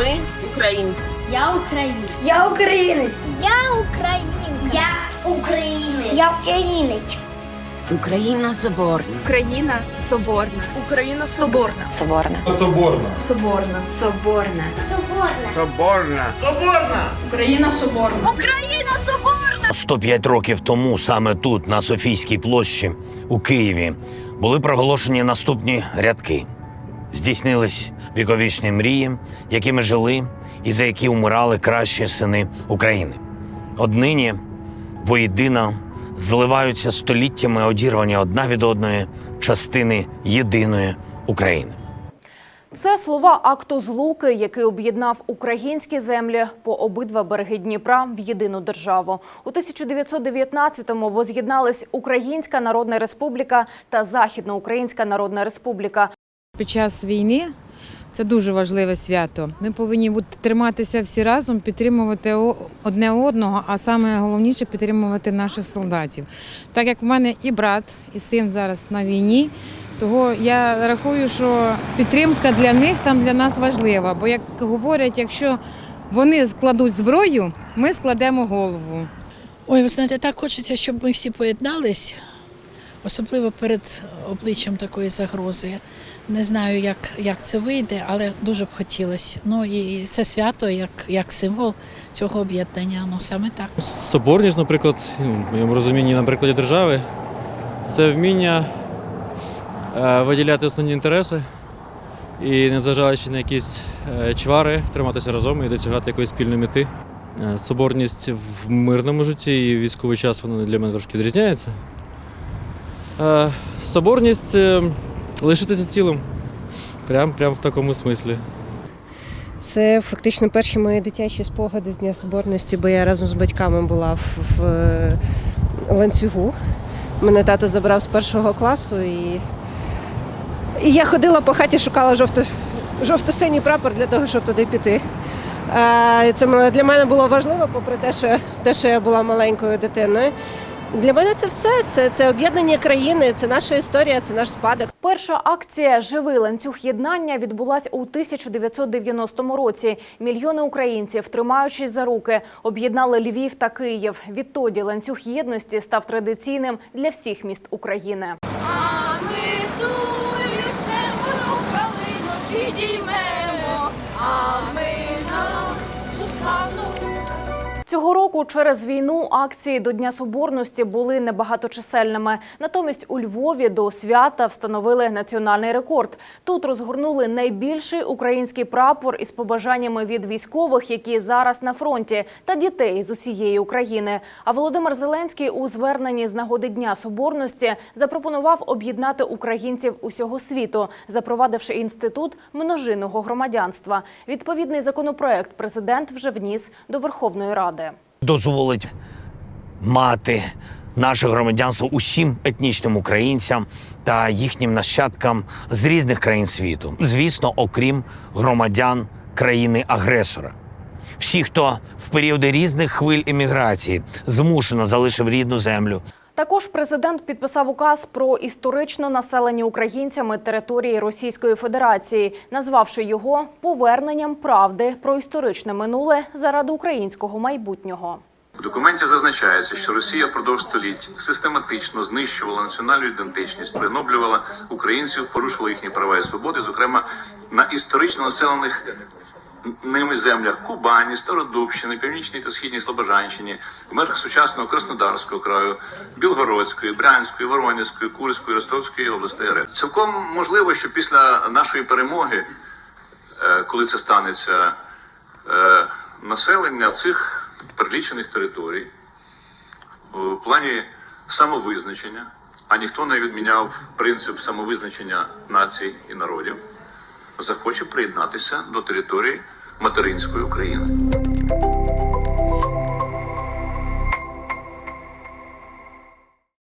Ми українці. Я українець. Я українець. Я українець. Я українець. Я українець. Україна соборна. Україна соборна. Україна соборна. Соборна. Соборна. Соборна. Соборна. Соборна. Україна соборна. 105 років тому, саме тут, на Софійській площі у Києві, були проголошені наступні рядки. Здійснились віковічні мрії, якими жили і за які умирали кращі сини України. Однині воєдино зливаються століттями одірвані одна від одної частини єдиної України. Це слова акту злуки, який об'єднав українські землі по обидва береги Дніпра в єдину державу. У 1919-му воз'єднались Українська Народна Республіка та Західноукраїнська Народна Республіка. Під час війни це дуже важливе свято. Ми повинні бути триматися всі разом, підтримувати одне одного, а саме головніше підтримувати наших солдатів. Так як в мене і брат, і син зараз на війні, того я рахую, що підтримка для них там для нас важлива. Бо як говорять, якщо вони складуть зброю, ми складемо голову. Ой, ви знаєте, так хочеться, щоб ми всі поєднались, особливо перед обличчям такої загрози. Не знаю, як, як це вийде, але дуже б хотілося. Ну і це свято як, як символ цього об'єднання. Ну саме так. Соборність, наприклад, ну, в моєму розумінні, на прикладі держави, це вміння е, виділяти основні інтереси і, незважаючи на якісь е, чвари, триматися разом і досягати якоїсь спільної мети. Е, Соборність в мирному житті і військовий час вона для мене трошки відрізняється. Е, Соборність лишитися цілим. Прям, прям в такому смислі. Це фактично перші мої дитячі спогади з Дня Соборності, бо я разом з батьками була в, в е, ланцюгу. Мене тато забрав з першого класу і, і я ходила по хаті, шукала жовто, жовто-синій прапор для того, щоб туди піти. Е, Це для мене було важливо, попри те, що, те, що я була маленькою дитиною. Для мене це все. Це, це об'єднання країни, це наша історія, це наш спадок. Перша акція Живий ланцюг єднання відбулась у 1990 році. Мільйони українців, тримаючись за руки, об'єднали Львів та Київ. Відтоді ланцюг єдності став традиційним для всіх міст України. Цього року через війну акції до Дня Соборності були небагаточисельними. Натомість у Львові до свята встановили національний рекорд. Тут розгорнули найбільший український прапор із побажаннями від військових, які зараз на фронті, та дітей з усієї України. А Володимир Зеленський у зверненні з нагоди Дня Соборності запропонував об'єднати українців усього світу, запровадивши інститут множинного громадянства. Відповідний законопроект президент вже вніс до Верховної Ради. Дозволить мати наше громадянство усім етнічним українцям та їхнім нащадкам з різних країн світу. Звісно, окрім громадян країни-агресора. Всі, хто в періоди різних хвиль еміграції змушено залишив рідну землю, Також президент підписав указ про історично населені українцями території Російської Федерації, назвавши його поверненням правди про історичне минуле заради українського майбутнього. У документі зазначається, що Росія впродовж століть систематично знищувала національну ідентичність, приноблювала українців, порушувала їхні права і свободи, зокрема на історично населених ними землях Кубані, Стародубщини, Північній та Східній Слобожанщині, в межах сучасного Краснодарського краю, Білгородської, Брянської, Воронезької, Курської, Ростовської областей. Цілком можливо, що після нашої перемоги, е, коли це станеться, е, населення цих прилічених територій в плані самовизначення, а ніхто не відміняв принцип самовизначення націй і народів, захоче приєднатися до території материнської України.